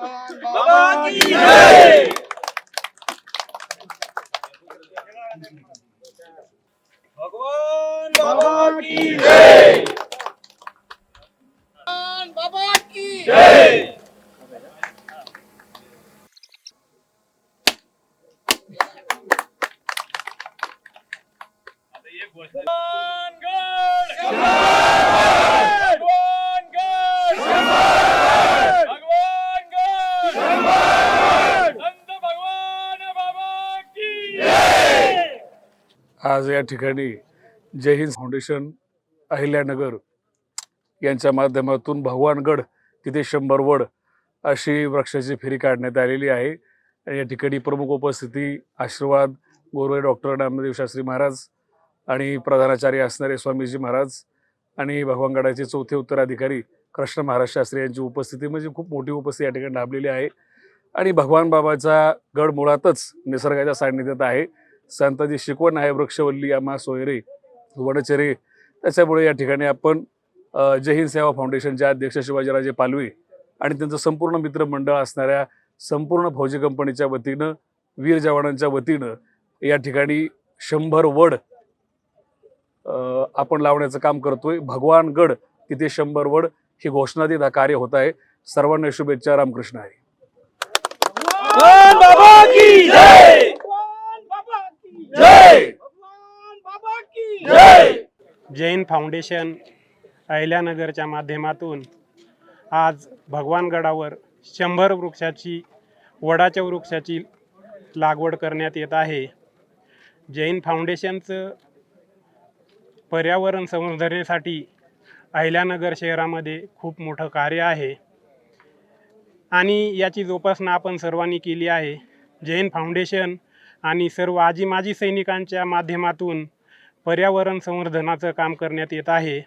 बाबा की जय भगवान बाबा की जय बाबा की जय आज या ठिकाणी जय हिंद फाउंडेशन अहिल्यानगर यांच्या माध्यमातून भगवानगड तिथे शंभर वड अशी वृक्षाची फेरी काढण्यात आलेली आहे. आणि या ठिकाणी प्रमुख उपस्थिती आशीर्वाद गोरवे डॉक्टर नामदेव शास्त्री महाराज आणि प्रधानाचार्य असणारे स्वामीजी महाराज आणि भगवानगडाचे चौथे उत्तराधिकारी कृष्ण महाराज शास्त्री यांची उपस्थिती म्हणजे खूप मोठी उपस्थिती या ठिकाणी लाभलेली आहे. आणि भगवान बाबाचा गड मुळातच निसर्गाच्या सान्निध्यात आहे. संतांची शिकवण आहे वृक्षवल्ली आम्हा सोयरे वनचरे. त्याच्यामुळे या ठिकाणी आपण जय हिंद सेवा फाउंडेशनचे अध्यक्ष शिवाजीराजे पालवे आणि त्यांचं संपूर्ण मित्रमंडळ असणाऱ्या संपूर्ण फौजी कंपनीच्या वतीनं वीर जवानांच्या वतीनं या ठिकाणी शंभर वड आपण लावण्याचं काम करतोय. भगवानगड तिथे शंभर वड ही घोषणा देत हा कार्य होत आहे. सर्वांना शुभेच्छा. रामकृष्ण आहे भगवान बाबा की जय भगवान बाबा की जय भगवान बाबा की जय जैन फाउंडेशन अहिल्यानगरच्या माध्यमातून आज भगवानगडावर शंभर वृक्षाची वडाच्या वृक्षाची लागवड करण्यात येत आहे. जैन फाउंडेशनचं पर्यावरण संवर्धनेसाठी अहिल्यानगर शहरामध्ये खूप मोठं कार्य आहे. आणि याची जोपासना आपण सर्वांनी केली आहे. जैन फाउंडेशन आणि सर्व आजी माजी सैनिकांच्या माध्यमातून पर्यावरण संवर्धनाचं काम करण्यात येत आहे.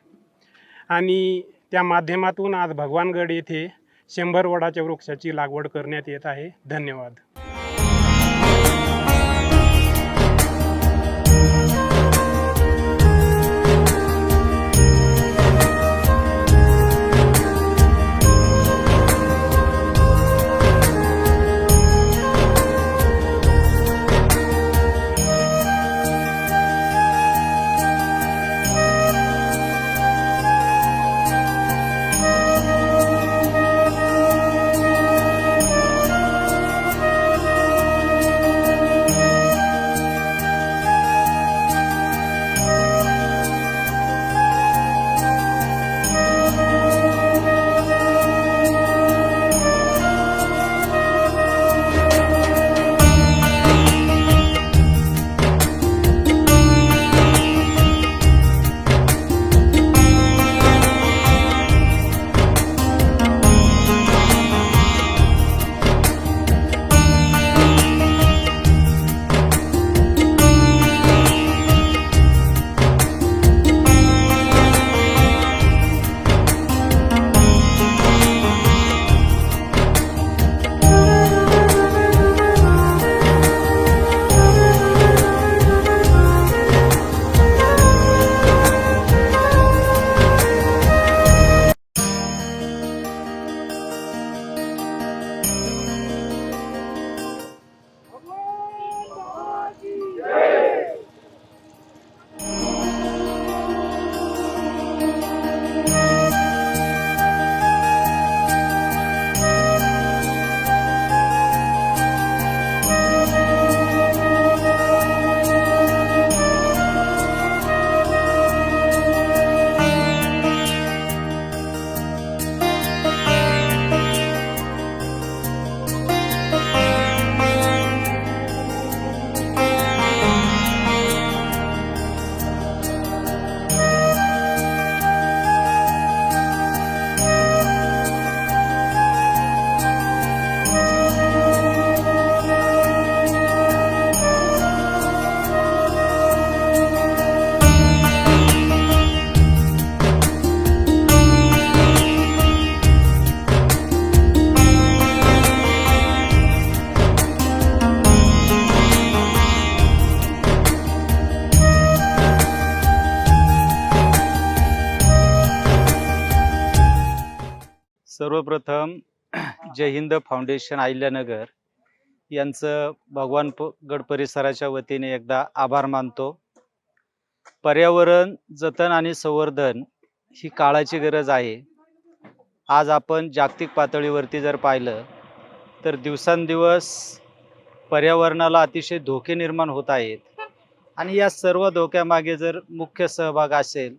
आणि त्या माध्यमातून आज भगवानगड येथे शंभर वडाच्या वृक्षाची लागवड करण्यात येत आहे. धन्यवाद. सर्वप्रथम जय हिंद फाउंडेशन अहिल्यानगर यांचं भगवान प गड परिसराच्या वतीने एकदा आभार मानतो. पर्यावरण जतन आणि संवर्धन ही काळाची गरज आहे. आज आपण जागतिक पातळीवरती जर पाहिलं तर दिवसांदिवस पर्यावरणाला अतिशय धोके निर्माण होत आहेत. आणि या सर्व धोक्यामागे जर मुख्य सहभाग असेल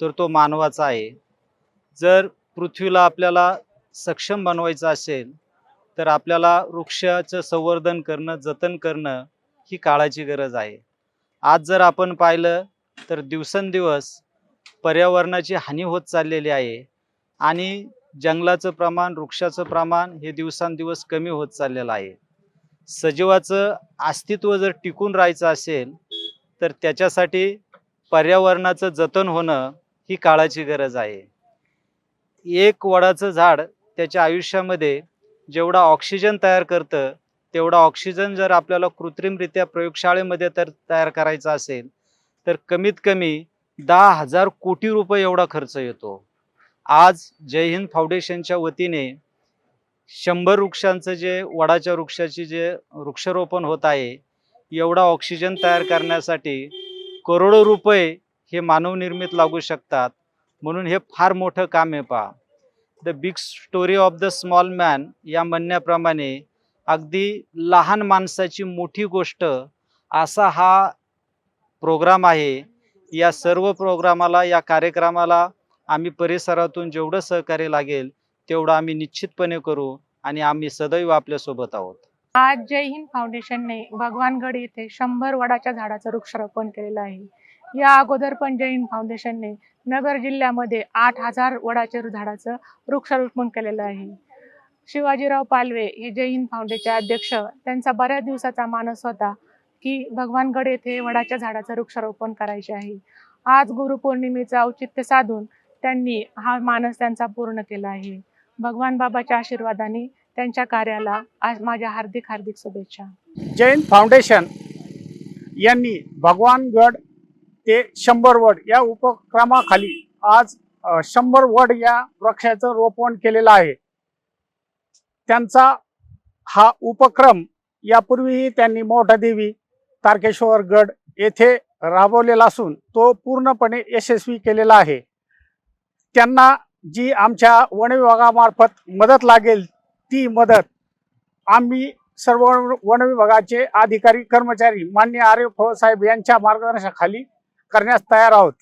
तर तो मानवाचा आहे. जर पृथ्वीला आपल्याला सक्षम बनवायचं असेल तर आपल्याला वृक्षाचं संवर्धन करणं जतन करणं ही काळाची गरज आहे. आज जर आपण पाहिलं तर दिवसेंदिवस पर्यावरणाची हानी होत चाललेली आहे आणि जंगलाचं प्रमाण वृक्षाचं प्रमाण हे दिवसांदिवस कमी होत चाललेलं आहे. सजीवाचं अस्तित्व जर टिकून राहायचं असेल तर त्याच्यासाठी पर्यावरणाचं जतन होणं ही काळाची गरज आहे. एक वडाचं झाड त्याच्या आयुष्यामध्ये जेवढा ऑक्सिजन तयार करतं तेवढा ऑक्सिजन जर आपल्याला कृत्रिमरित्या प्रयोगशाळेमध्ये तर तयार करायचा असेल तर कमीत कमी दहा हजार कोटी रुपये एवढा खर्च येतो. आज जय हिंद फाउंडेशनच्या वतीने शंभर वृक्षांचं जे वडाच्या वृक्षाची जे वृक्षारोपण होत आहे एवढा ऑक्सिजन तयार करण्यासाठी करोडो रुपये हे मानवनिर्मित लागू शकतात. म्हणून हे फार मोठं काम आहे पहा. The big story of the small man या म्हणण्याप्रमाणे अगदी लहान माणसाची मोठी गोष्ट असा हा प्रोग्राम आहे. या सर्व प्रोग्रामाला या कार्यक्रमाला आम्ही परिसरातून जेवढं सहकार्य लागेल तेवढं आम्ही निश्चितपणे करू आणि आम्ही सदैव आपल्यासोबत आहोत. आज जय हिंद फाउंडेशनने भगवानगड येथे शंभर वडाच्या झाडाचं वृक्षारोपण केलेलं आहे. या अगोदर पण जय हिंद फाउंडेशनने नगर जिल्ह्यामध्ये आठ हजार वडाच्या झाडाचं वृक्षारोपण केलेलं आहे. शिवाजीराव पालवे हे जय हिंद फाउंडेशनचे अध्यक्ष. त्यांचा बऱ्याच दिवसाचा मानस होता की भगवानगड येथे वडाच्या झाडाचं वृक्षारोपण करायचे आहे. आज गुरुपौर्णिमेचं औचित्य साधून त्यांनी हा मानस त्यांचा पूर्ण केला आहे. भगवान बाबाच्या आशीर्वादाने त्यांच्या कार्याला आज माझ्या हार्दिक हार्दिक शुभेच्छा. जैन फाउंडेशन यांनी भगवानगड ते शंभर वड या उपक्रमाखाली आज शंभर वड या वृक्षाचं रोपण केलेलं आहे. त्यांचा हा उपक्रम यापूर्वीही त्यांनी मोठादेवी तारकेश्वरगड तारकेश्वर गड येथे राबवलेला असून तो पूर्णपणे यशस्वी केलेला आहे. त्यांना जी आमच्या वन विभागामार्फत मदत लागेल ती मदत आम्ही सर्व वन विभागाचे अधिकारी कर्मचारी मान्य आरिफ साहेब यांच्या मार्गदर्शनाखाली करण्यास तयार आहोत.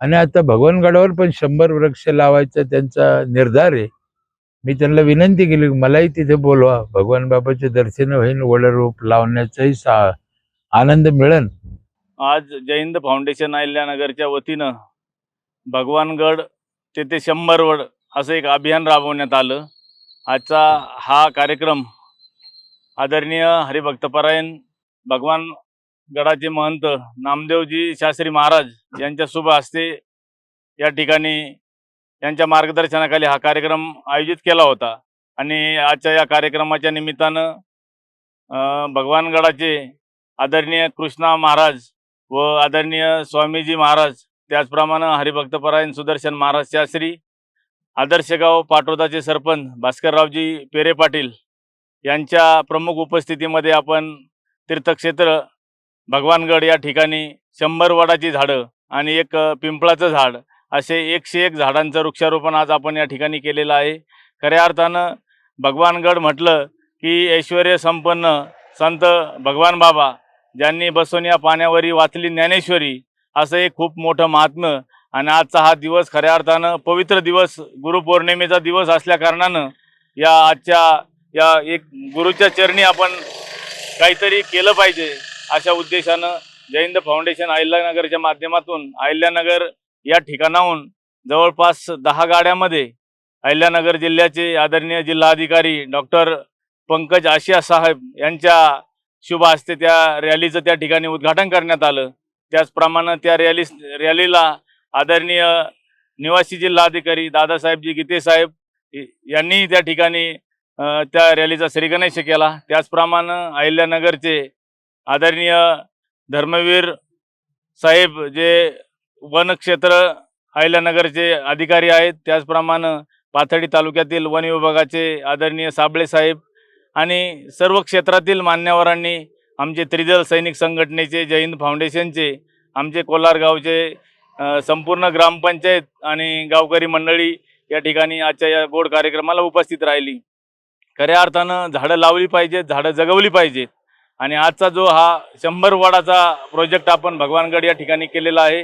आणि आता भगवानगडावर पण शंभर वृक्ष लावायचा त्यांचा निर्धार आहे. मी त्यांना विनंती केली की मलाही तिथे बोलवा. भगवान बाबाचे दर्शन होईल वडरोप लावण्याचाही सा आनंद मिळेल आज जयहिंद फाउंडेशन अहिल्यानगरच्या वतीनं भगवानगड तेथे शंभर वड असं एक अभियान राबवण्यात आलं. आजचा हा कार्यक्रम आदरणीय हरिभक्तपरायण भगवान गडाचे महंत नामदेवजी शास्त्री महाराज यांच्या शुभ हस्ते या ठिकाणी यांच्या मार्गदर्शनाखाली हा कार्यक्रम आयोजित केला होता. आणि आजच्या या कार्यक्रमाच्या निमित्तानं अं, भगवानगडाचे आदरणीय कृष्णा महाराज व आदरणीय स्वामीजी महाराज त्याचप्रमाणे हरिभक्तपरायण सुदर्शन महाराज शास्त्री आदर्शगाव पाटोदाचे सरपंच भास्कररावजी पेरे पाटील यांच्या प्रमुख उपस्थितीमध्ये आपण तीर्थक्षेत्र भगवानगड या ठिकाणी शंभर वडाची झाडं आणि एक पिंपळाचं झाड असे एकशे एक झाडांचं वृक्षारोपण आज आपण या ठिकाणी केलेलं आहे. खऱ्या अर्थानं भगवानगड म्हटलं की ऐश्वर संपन्न संत भगवान बाबा ज्यांनी बसून या पाण्यावरी वाचली ज्ञानेश्वरी असं एक खूप मोठं महात्म्य आणि आजचा हा दिवस खऱ्या अर्थानं पवित्र दिवस गुरुपौर्णिमेचा दिवस असल्या कारणानं या आजच्या या एक गुरुच्या चरणी आपण काहीतरी केलं पाहिजे अशा उद्देशानं जैन फाउंडेशन अहिल्यानगरच्या माध्यमातून अहिल्यानगर या ठिकाणाहून जवळपास दहा गाड्यामध्ये अहिल्यानगर जिल्ह्याचे आदरणीय जिल्हाधिकारी डॉक्टर पंकज आशिया साहेब यांच्या शुभ हस्ते त्या रॅलीचं त्या ठिकाणी उद्घाटन करण्यात आलं. त्याचप्रमाणे त्या रॅली रॅलीला आदरणीय निवासी जिल्हाधिकारी दादासाहेबजी गीते साहेब यांनी त्या ठिकाणी त्या रॅलीचा श्रीगणेश केला. त्याचप्रमाणे अहिल्यानगरचे आदरणीय धर्मवीर साहेब जे वनक्षेत्र अहिल्यानगरचे अधिकारी आहेत त्याचप्रमाणे पाथडी तालुक्यातील वन विभागाचे आदरणीय साबळे साहेब आणि सर्व क्षेत्रातील मान्यवरांनी आमचे त्रिदल सैनिक संघटनेचे जैन फाउंडेशनचे आमचे कोलार गावचे संपूर्ण ग्रामपंचायत आणि गावकरी मंडळी या ठिकाणी आजच्या या गोड कार्यक्रमाला उपस्थित राहिली. खऱ्या अर्थानं झाडं लावली पाहिजेत झाडं जगवली पाहिजेत. आणि आजचा जो हा शंभर वडाचा प्रोजेक्ट आपण भगवानगड या ठिकाणी केलेला आहे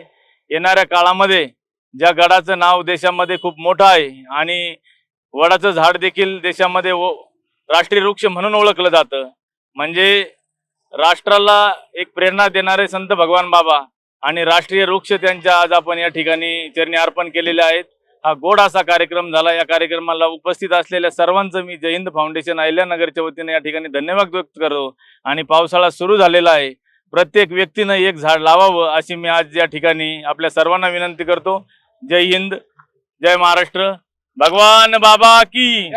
येणाऱ्या काळामध्ये ज्या गडाचं नाव देशामध्ये खूप मोठं आहे आणि वडाचं झाड देखील देशामध्ये ओ राष्ट्रीय वृक्ष म्हणून ओळखलं जातं. म्हणजे राष्ट्राला एक प्रेरणा देणारे संत भगवान बाबा आणि राष्ट्रीय वृक्ष त्यांच्या आज आपण या ठिकाणी चरणी अर्पण केलेले आहेत. हा गोड असा कार्यक्रम झाला. या कार्यक्रमाला उपस्थित असलेल्या सर्वांचं मी जय हिंद फाउंडेशन अहिल्यानगरच्या वतीने या ठिकाणी धन्यवाद व्यक्त करतो. आणि पावसाळा सुरू झालेला आहे. प्रत्येक व्यक्तीनं एक झाड लावावं अशी मी आज या ठिकाणी आपल्या सर्वांना विनंती करतो. जय हिंद जय महाराष्ट्र. भगवान बाबा की